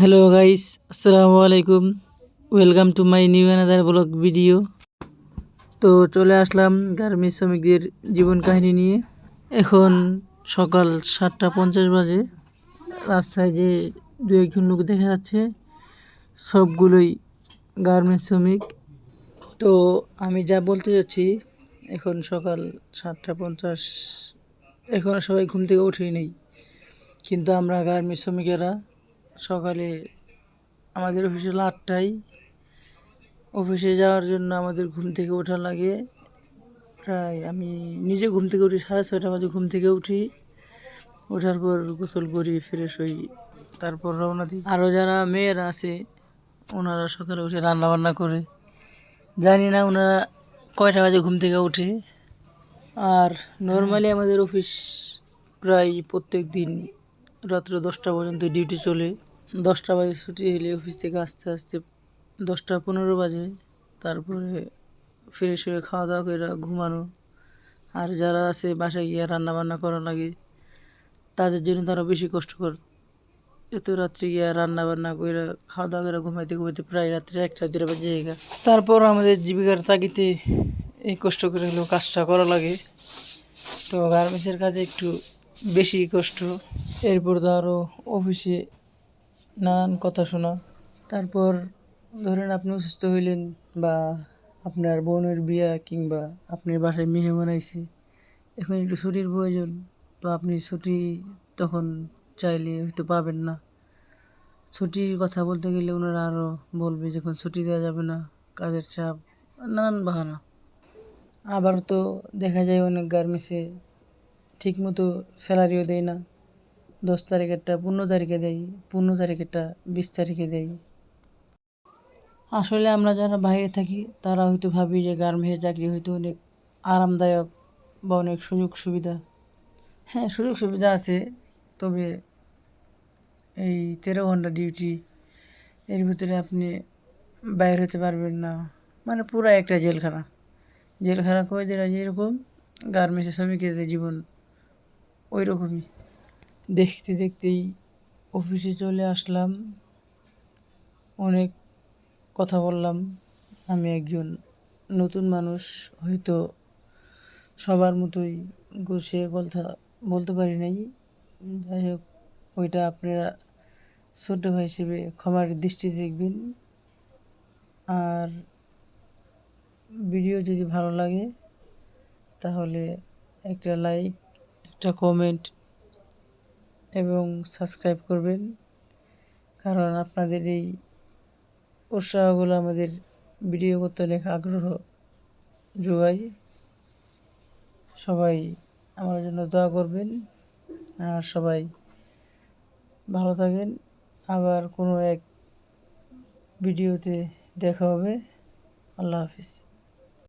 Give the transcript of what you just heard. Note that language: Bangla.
হ্যালো গাইস আসসালামু আলাইকুম welcome to my new another vlog video তো চলে আসলাম গার্মেন্টস শ্রমিকদের জীবন কাহিনী নিয়ে। এখন সকাল সাতটা পঞ্চাশ বাজে। রাস্তায় যে দু একজন লোক দেখা যাচ্ছে, সবগুলোই গার্মেন্টস শ্রমিক। তো আমি যা বলতে যাচ্ছি, এখন সকাল সাতটা পঞ্চাশ, এখন সবাই ঘুম থেকে উঠেই নেই। কিন্তু আমরা গার্মেন্টস শ্রমিকেরা সকালে আমাদের অফিস হলো আটটায়। অফিসে যাওয়ার জন্য আমাদের ঘুম থেকে ওঠা লাগে। প্রায় আমি নিজে ঘুম থেকে উঠি, সাড়ে ছয়টা বাজে ঘুম থেকে উঠি। ওঠার পর গোসল করি ফ্রেশ হই, তারপর রওনা দিই। আরও যারা মেয়েরা আছে, ওনারা সকালে উঠে রান্না বান্না করে। জানি না ওনারা কয়টা বাজে ঘুম থেকে উঠে। আর নর্মালি আমাদের অফিস প্রায় প্রত্যেক দিন রাত্র দশটা পর্যন্ত ডিউটি চলে। দশটা বাজে ছুটি হলে অফিস থেকে আসতে আসতে দশটা পনেরো বাজে, তারপরে ফ্রেশ হয়ে খাওয়া দাওয়া করে ঘুমানো। আর যারা আছে বাসায় গিয়ে রান্না বান্না করা লাগে, তাদের জন্য তারা বেশি কষ্টকর। এত রাত্রে গিয়া রান্না বান্না করে খাওয়া দাওয়া করে ঘুমাইতে ঘুমাইতে প্রায় রাত্রে একটা দেড় বাজে জায়গা তারপর আমাদের জীবিকার তাগিতে এই কষ্ট করে হলেও কাজটা করা লাগে। তো গার্মেন্টসের কাজে একটু বেশি কষ্ট। এরপর ধরো অফিসে নানান কথা শোনা। তারপর ধরেন আপনি অসুস্থ হইলেন বা আপনার বোনের বিয়া কিংবা আপনার বাসায় মেহমান আইছে, এখন একটু ছুটির প্রয়োজন, তো আপনি ছুটি তখন চাইলে হয়তো পাবেন না। ছুটির কথা বলতে গেলে ওনারা আরও বলবে যখন ছুটি দেওয়া যাবে না, কাজের চাপ, নানান বাহানা। আবার তো দেখা যায় অনেক গার্মেন্টসে ঠিকমতো স্যালারিও দেয় না। দশ তারিখেরটা, পনেরো তারিখে দেয় পনেরো তারিখেরটা, বিশ তারিখে দেয় আসলে আমরা যারা বাইরে থাকি, তারা হয়তো ভাবি যে গার্মেন্টসের চাকরি হয়তো অনেক আরামদায়ক বা অনেক সুযোগ সুবিধা। হ্যাঁ সুযোগ সুবিধা আছে, তবে এই তেরো ঘণ্টা ডিউটি, এর ভিতরে আপনি বাইর হতে পারবেন না। মানে পুরো একটা জেলখানা। জেলখানা করে দিলে যেরকম গার্মেন্টসের শ্রমিকের জীবন ওই রকমই দেখতে দেখতেই অফিসে চলে আসলাম। অনেক কথা বললাম। আমি একজন নতুন মানুষ, হয়তো সবার মতোই গুছিয়ে কথা বলতে পারি নাই। যাই হোক, ওইটা আপনারা ছোটো ভাই হিসেবে ক্ষমার দৃষ্টি দেখবেন। আর ভিডিও যদি ভালো লাগে, তাহলে একটা লাইক, একটা কমেন্ট এবং সাবস্ক্রাইব করবেন। কারণ আপনাদের এই উৎসাহগুলো আমাদের ভিডিও করতে অনেক আগ্রহ যোগায়। সবাই আমার জন্য দোয়া করবেন। আর সবাই ভালো থাকেন। আবার কোনো এক ভিডিওতে দেখা হবে। আল্লাহ হাফিজ।